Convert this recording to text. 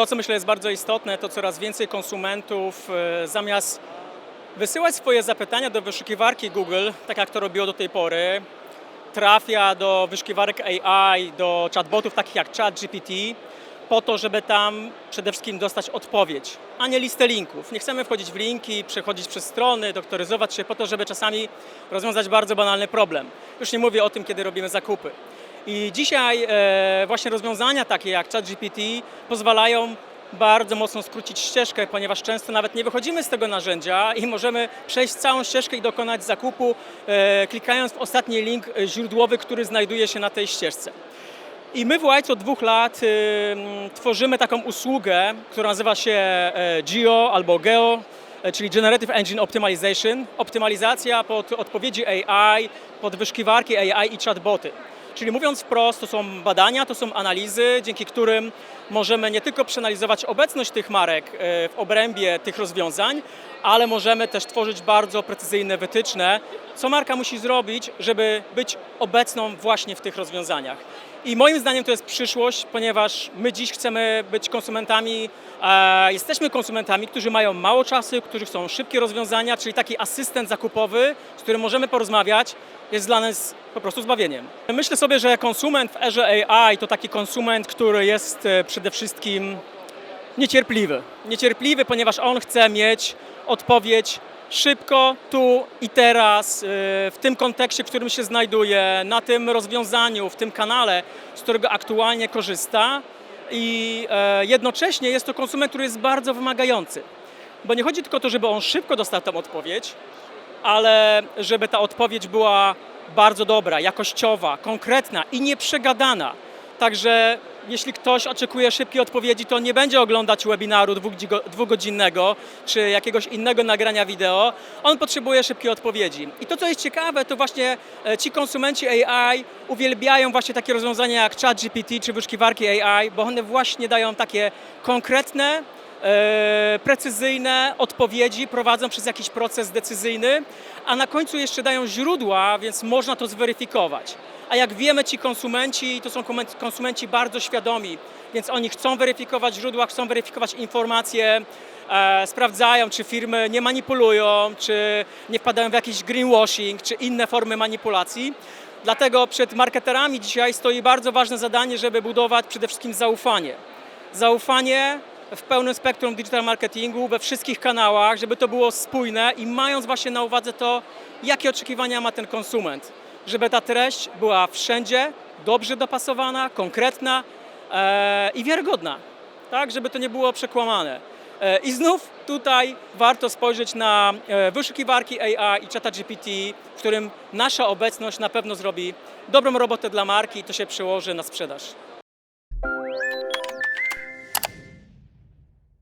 to, co myślę jest bardzo istotne, to coraz więcej konsumentów e, zamiast wysyłać swoje zapytania do wyszukiwarki Google, tak jak to robiło do tej pory, trafia do wyszukiwarek AI, do chatbotów takich jak ChatGPT, po to, żeby tam przede wszystkim dostać odpowiedź, a nie listę linków. Nie chcemy wchodzić w linki, przechodzić przez strony, doktoryzować się po to, żeby czasami rozwiązać bardzo banalny problem. Już nie mówię o tym, kiedy robimy zakupy. I dzisiaj e, właśnie rozwiązania takie jak ChatGPT pozwalają bardzo mocno skrócić ścieżkę, ponieważ często nawet nie wychodzimy z tego narzędzia i możemy przejść całą ścieżkę i dokonać zakupu, e, klikając w ostatni link źródłowy, który znajduje się na tej ścieżce. I my w White od dwóch lat y, tworzymy taką usługę, która nazywa się e, GEO albo GEO, czyli Generative Engine Optimization. Optymalizacja pod odpowiedzi AI, pod wyszukiwarki AI i chatboty. Czyli mówiąc wprost, to są badania, to są analizy, dzięki którym możemy nie tylko przeanalizować obecność tych marek e, w obrębie tych rozwiązań, ale możemy też tworzyć bardzo precyzyjne wytyczne, co marka musi zrobić, żeby być obecną właśnie w tych rozwiązaniach. I moim zdaniem to jest przyszłość, ponieważ my dziś chcemy być konsumentami, e, jesteśmy konsumentami, którzy mają mało czasu, którzy chcą szybkie rozwiązania, czyli taki asystent zakupowy, z którym możemy porozmawiać, jest dla nas po prostu zbawieniem. Myślę sobie, że konsument w erze AI to taki konsument, który jest e, przede wszystkim niecierpliwy. Niecierpliwy, ponieważ on chce mieć odpowiedź szybko, tu i teraz, yy, w tym kontekście, w którym się znajduje, na tym rozwiązaniu, w tym kanale, z którego aktualnie korzysta. I e, jednocześnie jest to konsument, który jest bardzo wymagający. Bo nie chodzi tylko o to, żeby on szybko dostał tę odpowiedź, ale żeby ta odpowiedź była bardzo dobra, jakościowa, konkretna i nieprzegadana. Także jeśli ktoś oczekuje szybkiej odpowiedzi, to nie będzie oglądać webinaru dwugodzi- dwugodzinnego czy jakiegoś innego nagrania wideo. On potrzebuje szybkiej odpowiedzi. I to, co jest ciekawe, to właśnie e, ci konsumenci AI uwielbiają właśnie takie rozwiązania jak ChatGPT czy wyszukiwarki AI, bo one właśnie dają takie konkretne, precyzyjne odpowiedzi, prowadzą przez jakiś proces decyzyjny, a na końcu jeszcze dają źródła, więc można to zweryfikować. A jak wiemy, ci konsumenci to są konsumenci bardzo świadomi, więc oni chcą weryfikować źródła, chcą weryfikować informacje, e, sprawdzają, czy firmy nie manipulują, czy nie wpadają w jakiś greenwashing, czy inne formy manipulacji. Dlatego przed marketerami dzisiaj stoi bardzo ważne zadanie, żeby budować przede wszystkim zaufanie. Zaufanie w pełnym spektrum digital marketingu, we wszystkich kanałach, żeby to było spójne i mając właśnie na uwadze to, jakie oczekiwania ma ten konsument. Żeby ta treść była wszędzie dobrze dopasowana, konkretna e, i wiarygodna. Tak, żeby to nie było przekłamane. E, I znów tutaj warto spojrzeć na e, wyszukiwarki AI i ChatGPT, w którym nasza obecność na pewno zrobi dobrą robotę dla marki i to się przełoży na sprzedaż.